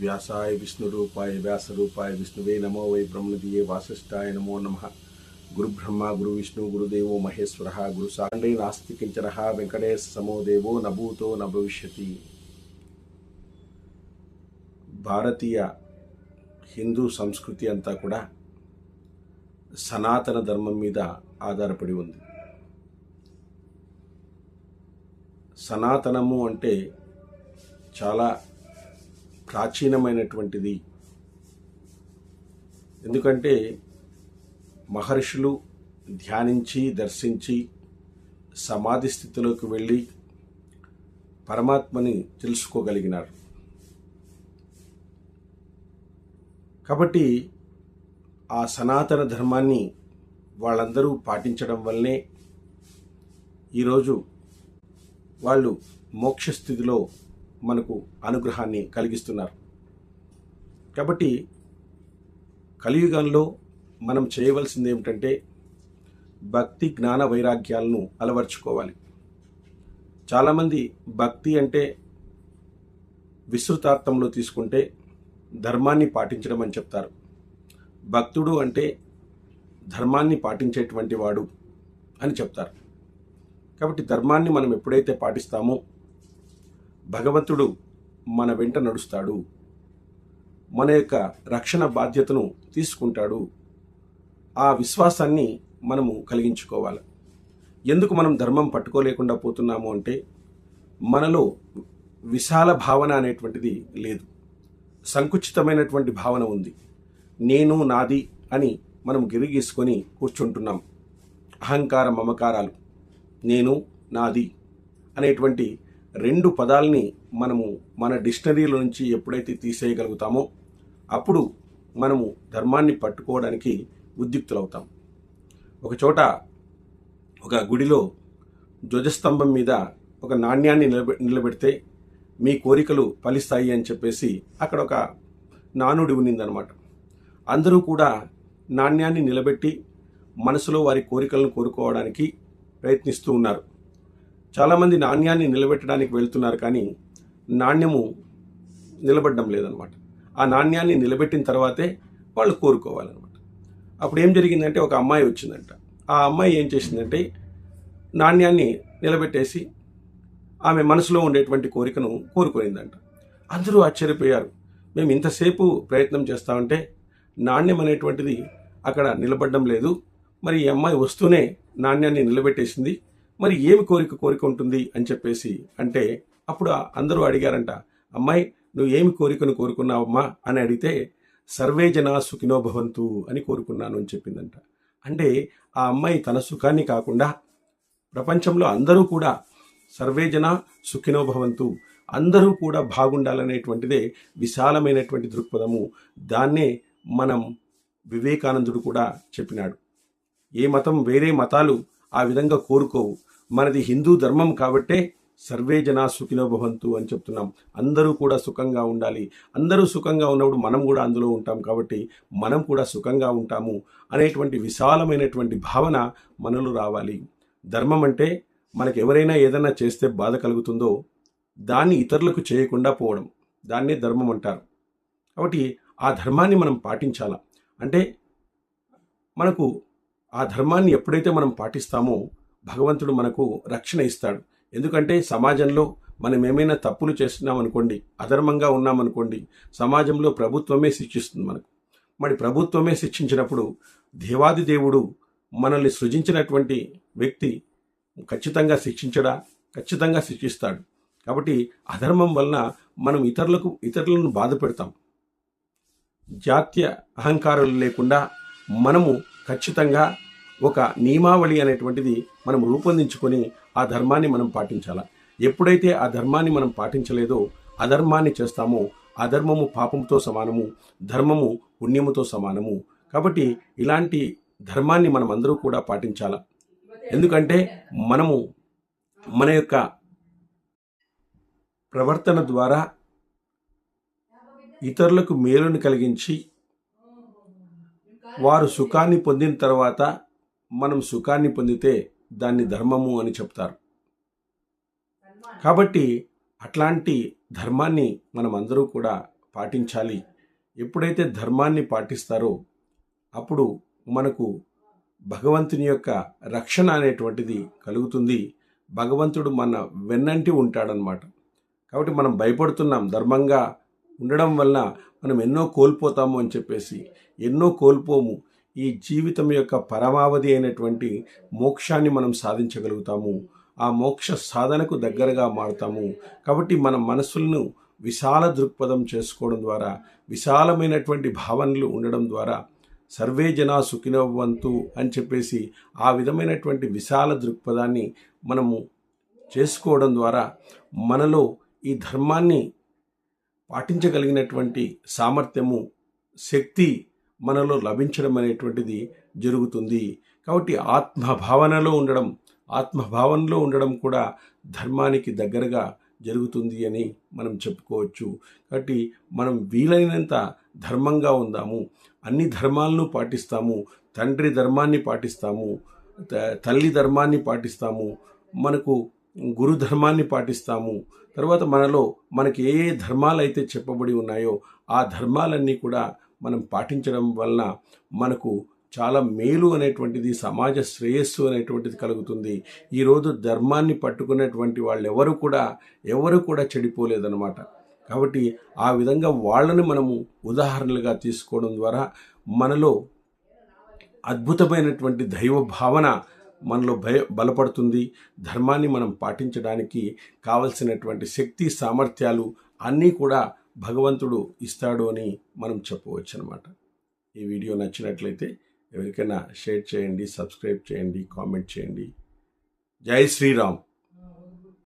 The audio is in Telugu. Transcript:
వ్యాసాయ విష్ణురూపాయ వ్యాసరూపాయ విష్ణువే నమో వై బ్రహ్మదియే వాసిష్ఠాయ నమో నమ. గురు బ్రహ్మ గురు విష్ణు గురుదేవో మహేశ్వర గురు సాండే నాస్తి కించన వెంకటేశ సమో దేవో నభూతో నభవిష్యతి. భారతీయ హిందూ సంస్కృతి అంతా కూడా సనాతన ధర్మం మీద ఆధారపడి ఉంది. సనాతనము అంటే చాలా ప్రాచీనమైనటువంటిది. ఎందుకంటే మహర్షులు ధ్యానించి దర్శించి సమాధి స్థితిలోకి వెళ్ళి పరమాత్మని తెలుసుకోగలిగినారు. కాబట్టి ఆ సనాతన ధర్మాన్ని వాళ్ళందరూ పాటించడం వల్లనే ఈరోజు వాళ్ళు మోక్షస్థితిలో మనకు అనుగ్రహాన్ని కలిగిస్తున్నారు. కాబట్టి కలియుగంలో మనం చేయవలసింది ఏమిటంటే భక్తి జ్ఞాన వైరాగ్యాలను అలవర్చుకోవాలి. చాలామంది భక్తి అంటే విస్తృతార్థంలో తీసుకుంటే ధర్మాన్ని పాటించడం అని చెప్తారు. భక్తుడు అంటే ధర్మాన్ని పాటించేటువంటి వాడు అని చెప్తారు. కాబట్టి ధర్మాన్ని మనం ఎప్పుడైతే పాటిస్తామో భగవంతుడు మన వెంట నడుస్తాడు. మన యొక్క రక్షణ బాధ్యతను తీసుకుంటాడు. ఆ విశ్వాసాన్ని మనము కలిగించుకోవాలి. ఎందుకు మనం ధర్మం పట్టుకోలేకుండా పోతున్నాము అంటే మనలో విశాల భావన అనేటువంటిది లేదు. సంకుచితమైనటువంటి భావన ఉంది. నేను నాది అని మనం గిరిగీసుకొని కూర్చుంటున్నాం. అహంకార మమకారాలు. నేను నాది అనేటువంటి రెండు పదాలని మనము మన డిక్షనరీలో నుంచి ఎప్పుడైతే తీసేయగలుగుతామో అప్పుడు మనము ధర్మాన్ని పట్టుకోవడానికి ఉద్యుక్తులవుతాం. ఒక చోట ఒక గుడిలో ధ్వజస్తంభం మీద ఒక నాణ్యాన్ని నిలబె నిలబెడితే మీ కోరికలు ఫలిస్తాయి అని చెప్పేసి అక్కడ ఒక నానుడి ఉన్నిందనమాట. అందరూ కూడా నాణ్యాన్ని నిలబెట్టి మనసులో వారి కోరికలను కోరుకోవడానికి ప్రయత్నిస్తూ ఉన్నారు. చాలామంది నాణ్యాన్ని నిలబెట్టడానికి వెళ్తున్నారు కానీ నాణ్యము నిలబడడం లేదనమాట. ఆ నాణ్యాన్ని నిలబెట్టిన తర్వాతే వాళ్ళు కోరుకోవాలన్నమాట అప్పుడు ఏం జరిగిందంటే ఒక అమ్మాయి వచ్చిందంట. ఆ అమ్మాయి ఏం చేసిందంటే నాణ్యాన్ని నిలబెట్టేసి ఆమె మనసులో ఉండేటువంటి కోరికను కోరుకునిందంట. అందరూ ఆశ్చర్యపోయారు. మేము ఇంతసేపు ప్రయత్నం చేస్తామంటే నాణ్యం అనేటువంటిది అక్కడ నిలబడడం లేదు. మరి ఈ అమ్మాయి వస్తూనే నాణ్యాన్ని నిలబెట్టేసింది. మరి ఏమి కోరిక కోరిక ఉంటుంది అని చెప్పేసి అంటే అప్పుడు అందరూ అడిగారంట అమ్మాయి నువ్వు ఏమి కోరికను కోరుకున్నావమ్మా? అని అడిగితే సర్వే జనా సుఖినో భవంతు అని కోరుకున్నాను అని చెప్పిందంట. అంటే ఆ అమ్మాయి తన సుఖాన్ని కాకుండా ప్రపంచంలో అందరూ కూడా సర్వే జన సుఖినో భవంతు అందరూ కూడా బాగుండాలనేటువంటిదే విశాలమైనటువంటి దృక్పథము. దాన్నే మనం వివేకానందుడు కూడా చెప్పినాడు. ఏ మతం వేరే మతాలు ఆ విధంగా కోరుకోవు. మనది హిందూ ధర్మం కాబట్టే సర్వే జనా సుఖినో భవంతు అని చెప్తున్నాం. అందరూ కూడా సుఖంగా ఉండాలి. అందరూ సుఖంగా ఉన్నప్పుడు మనం కూడా అందులో ఉంటాం కాబట్టి మనం కూడా సుఖంగా ఉంటాము అనేటువంటి విశాలమైనటువంటి భావన మనలో రావాలి. ధర్మం అంటే మనకు ఎవరైనా ఏదైనా చేస్తే బాధ కలుగుతుందో దాన్ని ఇతరులకు చేయకుండా పోవడం. దాన్నే ధర్మం అంటారు. కాబట్టి ఆ ధర్మాన్ని మనం పాటించాలా? అంటే మనకు ఆ ధర్మాన్ని ఎప్పుడైతే మనం పాటిస్తామో భగవంతుడు మనకు రక్షణ ఇస్తాడు. ఎందుకంటే సమాజంలో మనం ఏమైనా తప్పులు చేస్తున్నాం అనుకోండి అధర్మంగా ఉన్నామనుకోండి సమాజంలో ప్రభుత్వమే శిక్షిస్తుంది మనకు. మరి ప్రభుత్వమే శిక్షించినప్పుడు దేవాది దేవుడు మనల్ని సృజించినటువంటి వ్యక్తి ఖచ్చితంగా శిక్షించడా? ఖచ్చితంగా శిక్షిస్తాడు. కాబట్టి అధర్మం వలన మనం ఇతరులకు ఇతరులను బాధ పెడతాం. జాత్య అహంకారాలు లేకుండా మనము ఖచ్చితంగా ఒక నియమావళి అనేటువంటిది మనం రూపొందించుకొని ఆ ధర్మాన్ని మనం పాటించాల? ఎప్పుడైతే ఆ ధర్మాన్ని మనం పాటించలేదో అధర్మాన్ని చేస్తామో అధర్మము పాపంతో సమానము ధర్మము పుణ్యముతో సమానము. కాబట్టి ఇలాంటి ధర్మాన్ని మనం అందరూ కూడా పాటించాల? ఎందుకంటే మనము మన యొక్క ప్రవర్తన ద్వారా ఇతరులకు మేలుని కలిగించి వారు సుఖాన్ని పొందిన తర్వాత మనం సుఖాన్ని పొందితే దాన్ని ధర్మము అని చెప్తారు. కాబట్టి అట్లాంటి ధర్మాన్ని మనం అందరూ కూడా పాటించాలి. ఎప్పుడైతే ధర్మాన్ని పాటిస్తారో అప్పుడు మనకు భగవంతుని యొక్క రక్షణ అనేటువంటిది కలుగుతుంది. భగవంతుడు మన వెన్నంటి ఉంటాడనమాట కాబట్టి మనం భయపడుతున్నాం. ధర్మంగా ఉండడం వల్ల మనం ఎన్నో కోల్పోతాము అని చెప్పేసి ఎన్నో కోల్పోము. ఈ జీవితం యొక్క పరమావధి అయినటువంటి మోక్షాన్ని మనం సాధించగలుగుతాము. ఆ మోక్ష సాధనకు దగ్గరగా మారుతాము. కాబట్టి మన మనసులను విశాల దృక్పథం చేసుకోవడం ద్వారా విశాలమైనటువంటి భావనలు ఉండడం ద్వారా సర్వే జనా సుఖినవ్వంతు అని చెప్పేసి ఆ విధమైనటువంటి విశాల దృక్పథాన్ని మనము చేసుకోవడం ద్వారా మనలో ఈ ధర్మాన్ని పాటించగలిగినటువంటి సామర్థ్యము శక్తి మనలో లభించడం అనేటువంటిది జరుగుతుంది. కాబట్టి ఆత్మభావనలో ఉండడం ఆత్మభావనలో ఉండడం కూడా ధర్మానికి దగ్గరగా జరుగుతుంది అని మనం చెప్పుకోవచ్చు. కాబట్టి మనం వీలైనంత ధర్మంగా ఉందాము అన్ని ధర్మాలను పాటిస్తాము తండ్రి ధర్మాన్ని పాటిస్తాము తల్లి ధర్మాన్ని పాటిస్తాము మనకు గురు ధర్మాన్ని పాటిస్తాము. తర్వాత మనలో మనకి ఏ ఏ ధర్మాలు అయితే చెప్పబడి ఉన్నాయో ఆ ధర్మాలన్నీ కూడా మనం పాటించడం వలన మనకు చాలా మేలు అనేటువంటిది సమాజ శ్రేయస్సు అనేటువంటిది కలుగుతుంది. ఈరోజు ధర్మాన్ని పట్టుకున్నటువంటి వాళ్ళు ఎవరు కూడా ఎవరు కూడా చెడిపోలేదన్నమాట. కాబట్టి ఆ విధంగా వాళ్ళని మనము ఉదాహరణలుగా తీసుకోవడం ద్వారా మనలో అద్భుతమైనటువంటి దైవ భావన మనలో భయ బలపడుతుంది. ధర్మాన్ని మనం పాటించడానికి కావలసినటువంటి శక్తి సామర్థ్యాలు అన్నీ కూడా భగవంతుడు ఇస్తాడు అని మనం చెప్పవచ్చు అనమాట ఈ వీడియో నచ్చినట్లయితే ఎవరికైనా షేర్ చేయండి సబ్స్క్రైబ్ చేయండి కామెంట్ చేయండి. జై శ్రీరామ్.